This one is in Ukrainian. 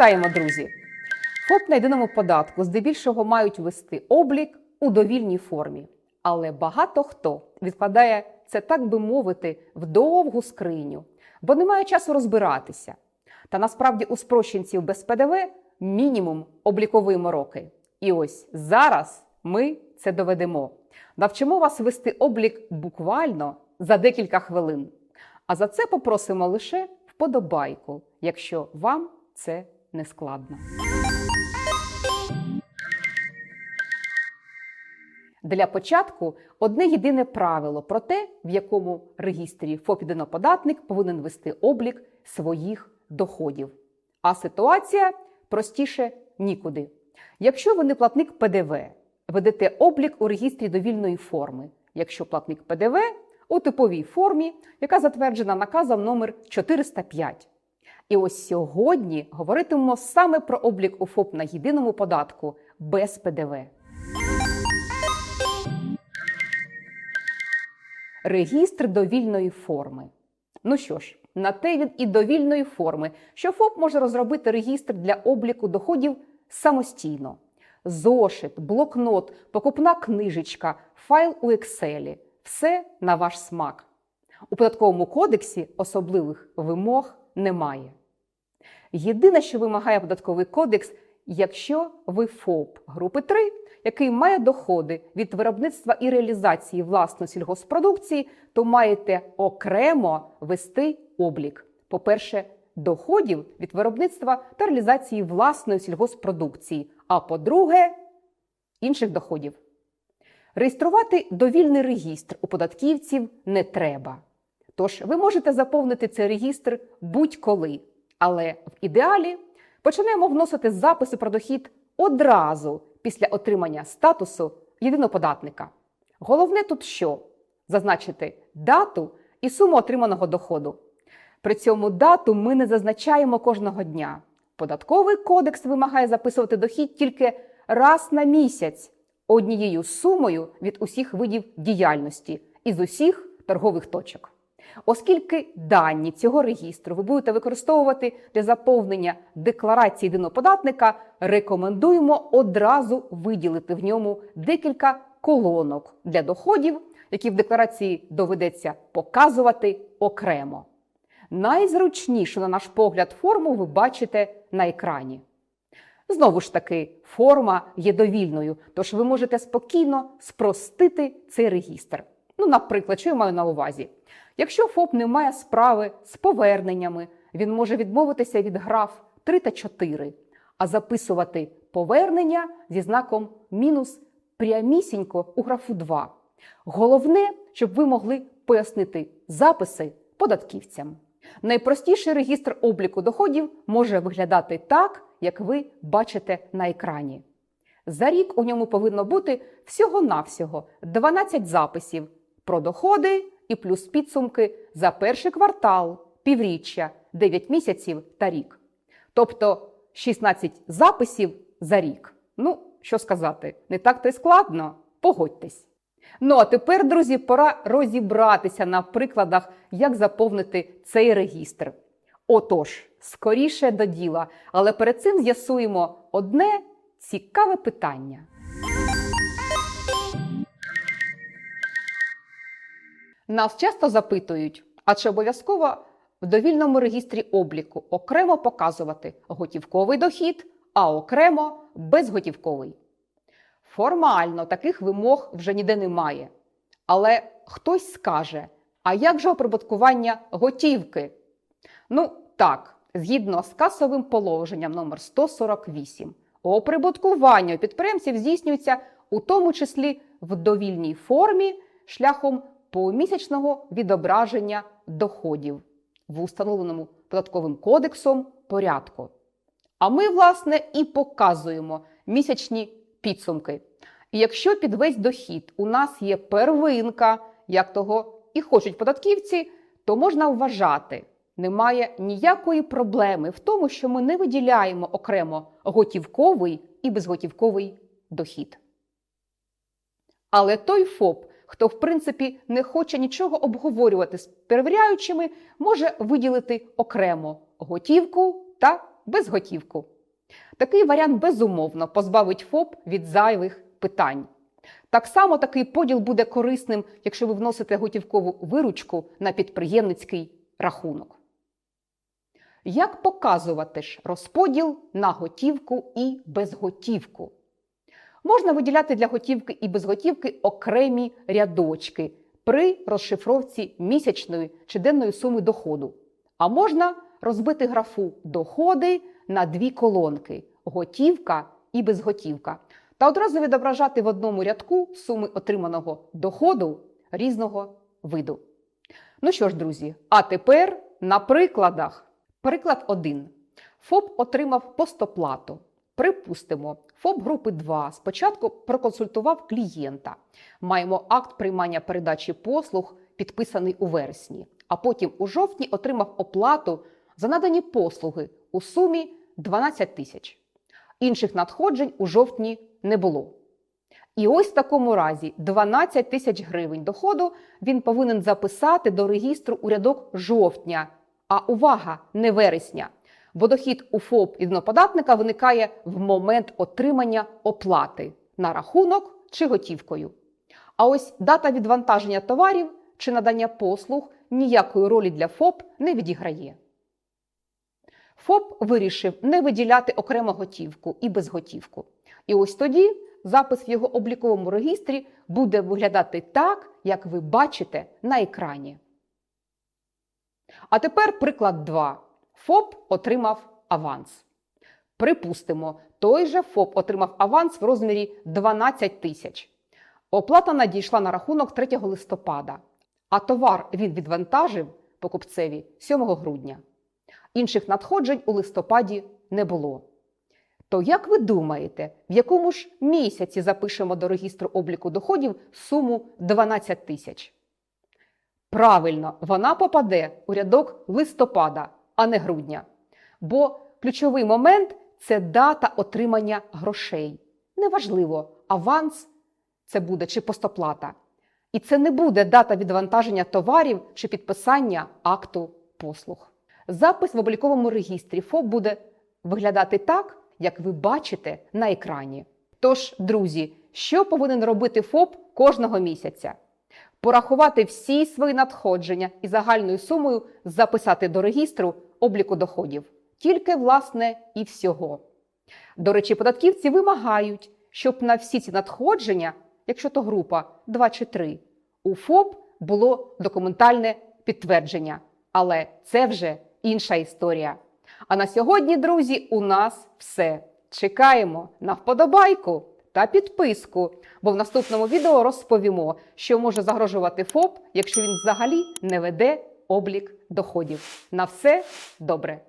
Вітаємо, друзі! ФОП на єдиному податку здебільшого мають вести облік у довільній формі. Але багато хто відкладає це, так би мовити, в довгу скриню, бо немає часу розбиратися. Та насправді у спрощенців без ПДВ мінімум облікової мороки. І ось зараз ми це доведемо. Навчимо вас вести облік буквально за декілька хвилин. А за це попросимо лише вподобайку, якщо вам це не складно. Для початку одне єдине правило про те, в якому регістрі ФОП-єдиноподатник повинен вести облік своїх доходів. А ситуація простіше нікуди. Якщо ви не платник ПДВ, ведете облік у регістрі довільної форми. Якщо платник ПДВ у типовій формі, яка затверджена наказом номер 405. І ось сьогодні говоритимемо саме про облік у ФОП на єдиному податку без ПДВ. Регістр довільної форми. Ну що ж, на те він і довільної форми, що ФОП може розробити регістр для обліку доходів самостійно. Зошит, блокнот, покупна книжечка, файл у Excel – все на ваш смак. У податковому кодексі особливих вимог немає. Єдине, що вимагає податковий кодекс, якщо ви ФОП групи 3, який має доходи від виробництва і реалізації власної сільгоспродукції, то маєте окремо вести облік. По-перше, доходів від виробництва та реалізації власної сільгоспродукції, а по-друге, інших доходів. Реєструвати довільний регістр у податківців не треба. Тож ви можете заповнити цей регістр будь-коли, але в ідеалі починаємо вносити записи про дохід одразу після отримання статусу єдиноподатника. Головне тут що? Зазначити дату і суму отриманого доходу. При цьому дату ми не зазначаємо кожного дня. Податковий кодекс вимагає записувати дохід тільки раз на місяць однією сумою від усіх видів діяльності із усіх торгових точок. Оскільки дані цього регістру ви будете використовувати для заповнення декларації єдиноподатника, рекомендуємо одразу виділити в ньому декілька колонок для доходів, які в декларації доведеться показувати окремо. Найзручнішу, на наш погляд, форму ви бачите на екрані. Знову ж таки, форма є довільною, тож ви можете спокійно спростити цей регістр. Ну, наприклад, що я маю на увазі? Якщо ФОП не має справи з поверненнями, він може відмовитися від граф 3 та 4, а записувати повернення зі знаком мінус прямісінько у графу 2. Головне, щоб ви могли пояснити записи податківцям. Найпростіший регістр обліку доходів може виглядати так, як ви бачите на екрані. За рік у ньому повинно бути всього-навсього 12 записів про доходи і плюс підсумки за перший квартал, півріччя, 9 місяців та рік. Тобто 16 записів за рік. Ну, що сказати, не так то й складно, погодьтесь. Ну а тепер, друзі, пора розібратися на прикладах, як заповнити цей регістр. Отож, скоріше до діла, але перед цим з'ясуємо одне цікаве питання. Нас часто запитують, а чи обов'язково в довільному регістрі обліку окремо показувати готівковий дохід, а окремо безготівковий. Формально таких вимог вже ніде немає. Але хтось скаже: а як же оприбуткування готівки? Ну, так, згідно з касовим положенням номер 148, оприбуткування підприємців здійснюється у тому числі в довільній формі шляхом помісячного відображення доходів в установленому податковим кодексом порядку. А ми, власне, і показуємо місячні підсумки. І якщо під весь дохід у нас є первинка, як того і хочуть податківці, то можна вважати, немає ніякої проблеми в тому, що ми не виділяємо окремо готівковий і безготівковий дохід. Але той ФОП, хто в принципі не хоче нічого обговорювати з перевіряючими, може виділити окремо готівку та безготівку. Такий варіант безумовно позбавить ФОП від зайвих питань. Так само такий поділ буде корисним, якщо ви вносите готівкову виручку на підприємницький рахунок. Як показувати ж розподіл на готівку і безготівку? Можна виділяти для готівки і безготівки окремі рядочки при розшифровці місячної чи денної суми доходу. А можна розбити графу доходи на дві колонки готівка і безготівка, та одразу відображати в одному рядку суми отриманого доходу різного виду. Ну що ж, друзі, а тепер на прикладах. Приклад 1. ФОП отримав постоплату. Припустимо, ФОП групи 2 спочатку проконсультував клієнта. Маємо акт приймання передачі послуг, підписаний у вересні, а потім у жовтні отримав оплату за надані послуги у сумі 12 тисяч. Інших надходжень у жовтні не було. І ось в такому разі 12 тисяч гривень доходу він повинен записати до регістру у рядок жовтня. А увага, не вересня, бо дохід у ФОП і податника виникає в момент отримання оплати на рахунок чи готівкою. А ось дата відвантаження товарів чи надання послуг ніякої ролі для ФОП не відіграє. ФОП вирішив не виділяти окремо готівку і безготівку. І ось тоді запис в його обліковому регістрі буде виглядати так, як ви бачите на екрані. А тепер приклад 2. ФОП отримав аванс. Припустимо, той же ФОП отримав аванс в розмірі 12 тисяч. Оплата надійшла на рахунок 3 листопада, а товар він відвантажив покупцеві 7 грудня. Інших надходжень у листопаді не було. То як ви думаєте, в якому ж місяці запишемо до регістру обліку доходів суму 12 тисяч? Правильно, вона попаде у рядок листопада, а не грудня. Бо ключовий момент це дата отримання грошей. Неважливо, аванс це буде чи постоплата. І це не буде дата відвантаження товарів чи підписання акту послуг. Запис в обліковому регістрі ФОП буде виглядати так, як ви бачите на екрані. Тож, друзі, що повинен робити ФОП кожного місяця? Порахувати всі свої надходження і загальною сумою записати до регістру обліку доходів. Тільки, власне, і всього. До речі, податківці вимагають, щоб на всі ці надходження, якщо то група 2 чи 3, у ФОП було документальне підтвердження. Але це вже інша історія. А на сьогодні, друзі, у нас все. Чекаємо на вподобайку та підписку, бо в наступному відео розповімо, що може загрожувати ФОП, якщо він взагалі не веде облік доходів. На все добре!